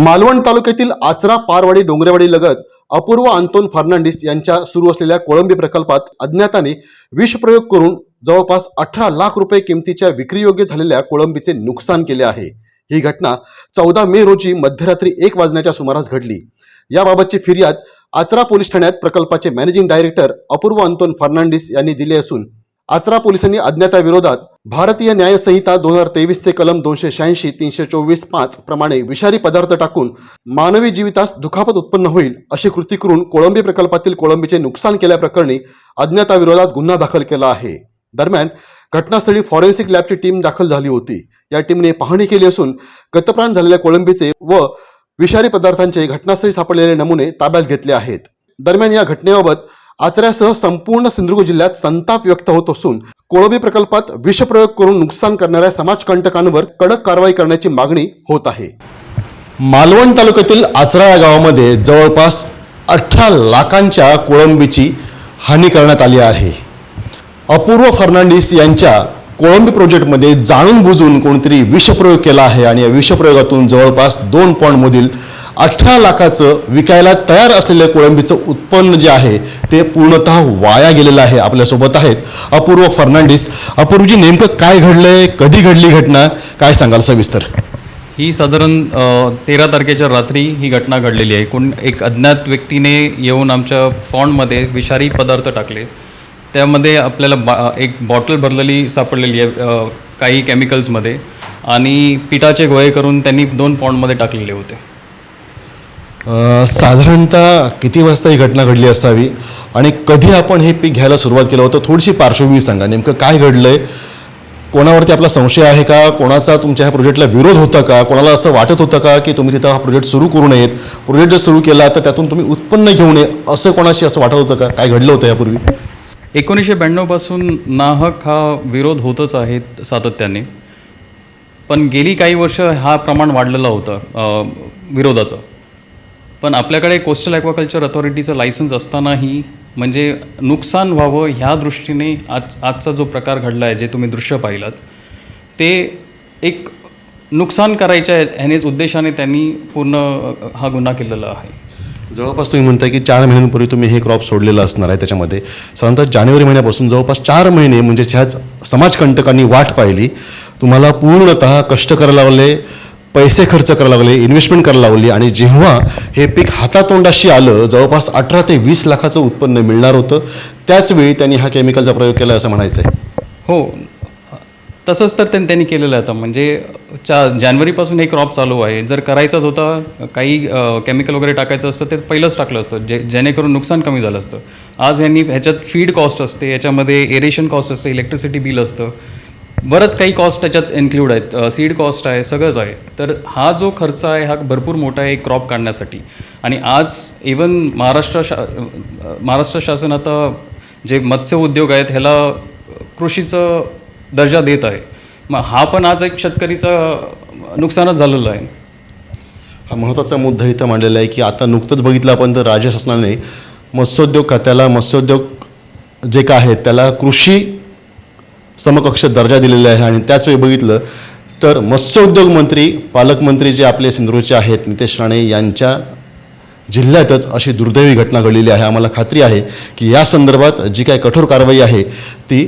मालवण तालुक्यातील आचरा पारवाडी डोंगरेवाडी लगत अपूर्व आंतोन फर्नांडिस यांच्या सुरू असलेल्या कोळंबी प्रकल्पात अज्ञाताने विषप्रयोग करून जवळपास अठरा लाख रुपये किमतीच्या विक्रीयोग्य झालेल्या कोळंबीचे नुकसान केले आहे. ही घटना चौदा मे रोजी मध्यरात्री एक वाजण्याच्या सुमारास घडली. याबाबतची फिर्याद आचरा पोलीस ठाण्यात प्रकल्पाचे managing director Apurva Anton Fernandes यांनी दिली असून आचरा पोलिसांनी अज्ञाताविरोधात भारतीय न्यायसंहिता दोन हजार तेवीसचे कलम दोनशे शहाऐंशी तीनशे चोवीस पाच प्रमाणे विषारी पदार्थ टाकून मानवी जीवितास दुखापत उत्पन्न होईल अशी कृती करून कोळंबी प्रकल्पातील कोळंबीचे नुकसान केल्याप्रकरणी अज्ञाताविरोधात गुन्हा दाखल केला आहे. दरम्यान घटनास्थळी फॉरेन्सिक लॅबची टीम दाखल झाली होती. या टीमने पाहणी केली असून गतप्राण झालेल्या कोळंबीचे व विषारी पदार्थांचे घटनास्थळी सापडलेले नमुने ताब्यात घेतले आहेत. दरम्यान या घटनेबाबत आचऱ्यासह संपूर्ण सिंधुदुर्ग जिल्ह्यात संताप व्यक्त होत असून कोळंबी प्रकल्पात विषप्रयोग करून नुकसान करणाऱ्या समाजकंटकांवर कडक कारवाई करण्याची मागणी होत आहे. मालवण तालुक्यातील आचरा या गावामध्ये जवळपास अठरा लाखांच्या कोळंबीची हानी करण्यात आली आहे. अपूर्व फर्नांडिस यांच्या कोळंबी प्रोजेक्टमध्ये जाणून बुजून कोणतरी विषप्रयोग केला आहे आणि या विषप्रयोगातून जवळपास दोन पॉईंटमधील अठरा लाखाचं विकायला तयार असलेल्या कोळंबीचं उत्पन्न जे आहे ते पूर्णतः वाया गेलेलं आहे. आपल्यासोबत आहेत अपूर्व फर्नांडिस. अपूर्वजी नेमकं काय घडलंय? कधी घडली घटना? काय सांगाल सविस्तर? ही साधारण तेरा तारखेच्या रात्री ही घटना घडलेली आहे. कोण एक अज्ञात व्यक्तीने येऊन आमच्या पॉन्डमध्ये विषारी पदार्थ टाकले. त्यामध्ये आपल्याला बा एक बॉटल भरलेली सापडलेली आहे काही केमिकल्समध्ये आणि पिठाचे गोळे करून त्यांनी दोन पॉन्डमध्ये टाकलेले होते. साधारणतः किती वाजता ही घटना घडली असावी आणि कधी आपण हे पीक घ्यायला सुरुवात केलं होतं? थोडीशी पार्श्वभूमी सांगा नेमकं काय घडलं आहे कोणावरती आपला संशय आहे का? कोणाचा तुमच्या ह्या प्रोजेक्टला विरोध होता का? कोणाला असं वाटत होतं का की तुम्ही तिथं हा प्रोजेक्ट सुरू करू नयेत? प्रोजेक्ट जर सुरू केला तर त्यातून तुम्ही उत्पन्न घेऊ नये असं कोणाशी असं वाटत होतं का? काय घडलं होतं यापूर्वी? एकोणीसशे ब्याण्णवपासून नाहक हा विरोध होतच आहे सातत्याने. पण गेली काही वर्ष हा प्रमाण वाढलेलं होतं विरोधाचं. पण आपल्याकडे कोस्टल ॲक्वाकल्चर अथॉरिटीचं लायसन्स असतानाही म्हणजे नुकसान व्हावं ह्या दृष्टीने आज आजचा जो प्रकार घडला आहे जे तुम्ही दृश्य पाहिलात ते एक नुकसान करायच्या ह्यानेच उद्देशाने त्यांनी पूर्ण हा गुन्हा केलेला आहे. जवळपास तुम्ही म्हणताय की चार महिन्यांपूर्वी तुम्ही हे क्रॉप सोडलेलं असणार आहे त्याच्यामध्ये. साधारणतः जानेवारी महिन्यापासून जवळपास चार महिने म्हणजे ह्याच समाजकंटकांनी वाट पाहिली. तुम्हाला पूर्णतः कष्ट करायला लागले पैसे खर्च करायला लागले इन्व्हेस्टमेंट करायला लागली आणि जेव्हा हे पीक हातातोंडाशी आलं जवळपास अठरा ते वीस लाखाचं उत्पन्न मिळणार होतं. त्याचवेळी त्यांनी हा केमिकलचा प्रयोग केला असं म्हणायचं आहे हो तसंच तर त्यां- त्यांनी केलेलं आहे आता. म्हणजे चा जानेवारीपासून हे क्रॉप चालू आहे. जर करायचाच होता काही केमिकल वगैरे टाकायचं असतं ते पहिलंच टाकलं असतं. जे जेणेकरून नुकसान कमी झालं असतं. आज ह्यांनी ह्याच्यात फीड कॉस्ट असते याच्यामध्ये एरेशन कॉस्ट असते इलेक्ट्रिसिटी बिल असतं. बरंच काही कॉस्ट त्याच्यात इन्क्लूड आहेत. सीड कॉस्ट आहे सगळंच आहे. तर हा जो खर्च आहे हा भरपूर मोठा आहे एक क्रॉप काढण्यासाठी. आणि आज इवन महाराष्ट्र शा महाराष्ट्र शासन आता जे मत्स्य उद्योग आहेत ह्याला कृषीचं दर्जा देत आहे. मग हा पण आज एक शेतकरीचा नुकसानच झालेलं आहे. हा महत्त्वाचा मुद्दा इथं मांडलेला आहे की आता नुकतंच बघितलं आपण तर राज्य शासनाने मत्स्योद्योग खात्याला मत्स्योद्योग जे काय आहे त्याला कृषी समकक्ष दर्जा दिलेला आहे आणि त्याच वेळी बघितलं तर मत्स्योद्योग मंत्री पालकमंत्री जे आपले सिंधुदुर्गचे आहेत नितेश राणे यांच्या जिल्ह्यातच अशी दुर्दैवी घटना घडलेली आहे. आम्हाला खात्री आहे की या संदर्भात जी काही कठोर कारवाई आहे ती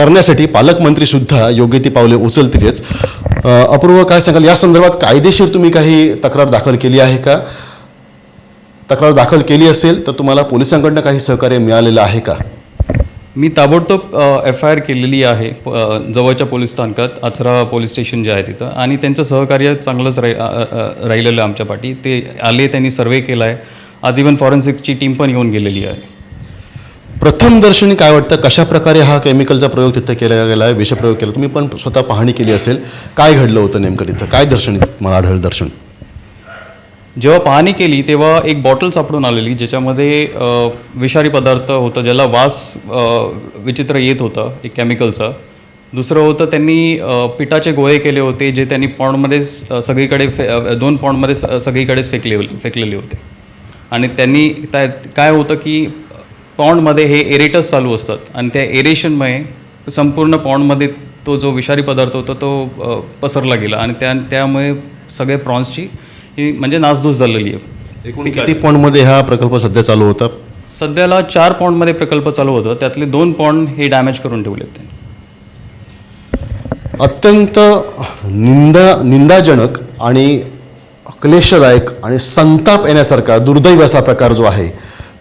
करण्यासाठी पालकमंत्रीसुद्धा योग्य ती पावले उचलतीलच. अपूर्व काय सांगाल? या संदर्भात कायदेशीर तुम्ही काही तक्रार दाखल केली आहे का? तक्रार दाखल केली असेल तर तुम्हाला पोलिसांकडनं काही सहकार्य मिळालेलं आहे का? मी ताबडतोब एफ आय आर केलेली आहे जवळच्या पोलीस स्थानकात आचरा पोलीस स्टेशन जे आहे तिथं. आणि त्यांचं सहकार्य चांगलंच राहि राहिलेलं आमच्या पाठी. ते आले त्यांनी सर्वे केला आहे आज इवन फॉरेन्सिकची टीम पण येऊन गेलेली आहे. प्रथम दर्शनी काय वाटतं? कशा प्रकारे हा केमिकलचा प्रयोग तिथं केला गेला आहे? विषप्रयोग केला. तुम्ही पण स्वतः पाहणी केली असेल. काय घडलं होतं नेमकं तिथं? काय दर्शनी मला आढळलं दर्शन? जेव्हा पाहणी केली तेव्हा एक बॉटल सापडून आलेली ज्याच्यामध्ये विषारी पदार्थ होतं ज्याला वास विचित्र येत होतं एक केमिकलचं दुसरं होतं त्यांनी पिठाचे गोळे केले होते जे त्यांनी पॉन्डमध्ये सगळीकडे फे दोन पॉन्डमध्ये स- सगळीकडेच फेकले फेकलेले होते. आणि त्यांनी त्या काय होतं की पॉन्डमध्ये हे एरेटस चालू असतात. आणि त्या एरेशनमुळे संपूर्ण पॉन्डमध्ये तो जो विषारी पदार्थ होता तो पसरला गेला. आणि त्या त्यामुळे सगळे प्रॉन्सची ही म्हणजे नासधूस झालेली आहे. एकूण किती पॉईंटमध्ये हा प्रकल्प सध्या चालू होता? सध्याला चार पॉईंटमध्ये प्रकल्प चालू होतं. त्यातले दोन पॉईंट हे डॅमेज करून ठेवलेत त्यांनी अत्यंत निंदा निंदाजनक आणि क्लेशदायक आणि संताप येण्यासारखा दुर्दैव असा प्रकार जो आहे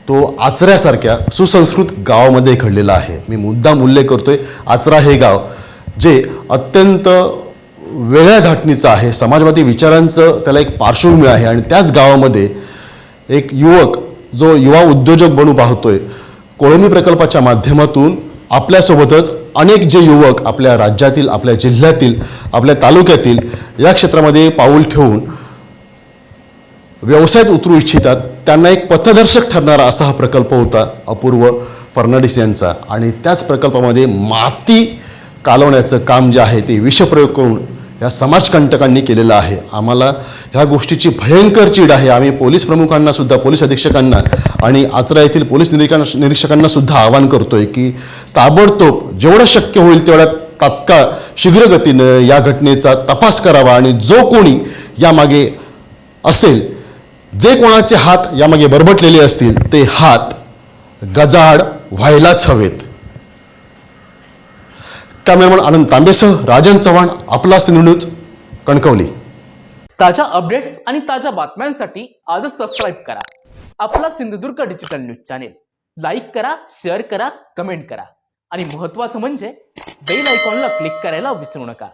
तो आचऱ्यासारख्या सुसंस्कृत गावामध्ये घडलेला आहे. मी मुद्दाम उल्लेख करतोय आचरा हे गाव जे अत्यंत वेगळ्या धाटणीचं आहे. समाजवादी विचारांचं त्याला एक पार्श्वभूमी आहे आणि त्याच गावामध्ये एक युवक जो युवा उद्योजक बनू पाहतोय कोळंबी प्रकल्पाच्या माध्यमातून आपल्यासोबतच अनेक जे युवक आपल्या राज्यातील आपल्या जिल्ह्यातील आपल्या तालुक्यातील या क्षेत्रामध्ये पाऊल ठेवून व्यवसायात उतरू इच्छितात त्यांना एक पथदर्शक ठरणारा असा हा प्रकल्प होता अपूर्व फर्नांडिस यांचा. आणि त्याच प्रकल्पामध्ये माती कालवण्याचं काम जे आहे ते विषप्रयोग करून या समाजकंटकांनी केलेलं आहे. आम्हाला ह्या गोष्टीची भयंकर चीड आहे. आम्ही पोलीस प्रमुखांना सुद्धा पोलीस अधीक्षकांना आणि आचरा येथील पोलीस निरीक्षण निरीक्षकांना सुद्धा आवाहन करतोय की ताबडतोब जेवढं शक्य होईल तेवढ्या तात्काळ शीघ्रगतीनं या घटनेचा तपास करावा आणि जो कोणी यामागे असेल जे कोणाचे हात यामागे बरबटलेले असतील ते हात गजाड व्हायलाच हवेत. कॅमेरामन आनंद तांबेसह राजन चव्हाण आपला सिंधू कणकवली. ताज्या अपडेट्स आणि ताज्या बातम्यांसाठी आजच सबस्क्राईब करा. आपला Sindhudurg digital news channel like करा शेअर करा कमेंट करा. आणि महत्त्वाचं म्हणजे बेल आयकॉनला क्लिक करायला विसरू नका.